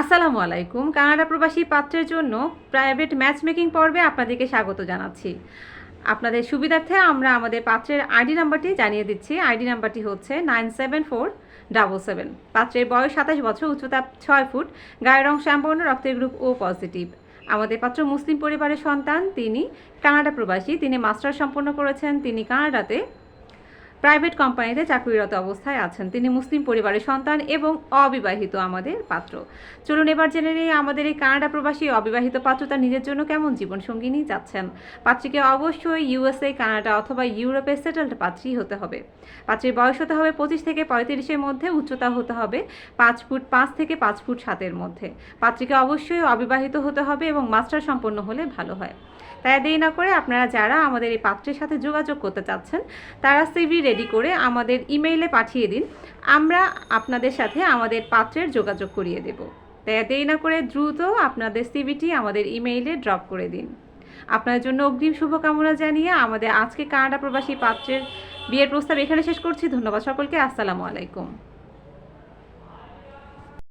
আসসালামু আলাইকুম। কানাডা প্রবাসী পাত্রের জন্য প্রাইভেট ম্যাচ মেকিং পর্বে আপনাদেরকে স্বাগত জানাচ্ছি। আপনাদের সুবিধার্থে আমরা আমাদের পাত্রের আইডি নাম্বারটি জানিয়ে দিচ্ছি। আইডি নাম্বারটি হচ্ছে nine seven four double seven. পাত্রের বয়স সাতাশ বছর, উচ্চতা ছয় ফুট, গায়ের রং শ্যামবর্ণ রক্তের গ্রুপ ও পজিটিভ আমাদের পাত্র মুসলিম পরিবারের সন্তান, তিনি কানাডা প্রবাসী, তিনি মাস্টার সম্পন্ন করেছেন, তিনি কানাডাতে প্রাইভেট কোম্পানিতে চাকরিরত অবস্থায় আছেন। তিনি মুসলিম পরিবারের সন্তান এবং অবিবাহিত আমাদের পাত্র। চলুন এবার জেনে নিই আমাদের এই কানাডা প্রবাসী অবিবাহিত পাত্র তার নিজের জন্য কেমন জীবনসঙ্গিনী যাচ্ছেন। পাত্রীকে অবশ্যই ইউএসএ, কানাডা অথবা ইউরোপে সেটেলড পাত্রী হতে হবে। পাত্রীর বয়স হতে হবে পঁচিশ থেকে পঁয়ত্রিশের মধ্যে, উচ্চতা হতে হবে পাঁচ ফুট পাঁচ থেকে পাঁচ ফুট সাতের মধ্যে। পাত্রীকে অবশ্যই অবিবাহিত হতে হবে এবং মাস্টার সম্পন্ন হলে ভালো হয়। তাই দেরি না করে আপনারা যারা আমাদের এই পাত্রের সাথে যোগাযোগ করতে চাচ্ছেন, তারা সিভি রেডি করে আমাদের ইমেইলে পাঠিয়ে দিন। আমরা আপনাদের সাথে আমাদের পাত্রের যোগাযোগ করিয়ে দেব। তাই দেরি না করে দ্রুত আপনাদের সিভিটি আমাদের ইমেইলে ড্রপ করে দিন। আপনাদের জন্য অগ্রিম শুভকামনা জানিয়ে আমাদের আজকে কানাডা প্রবাসী পাত্রের বিয়ের প্রস্তাব এখানে শেষ করছি। ধন্যবাদ সকলকে। আসসালামু আলাইকুম।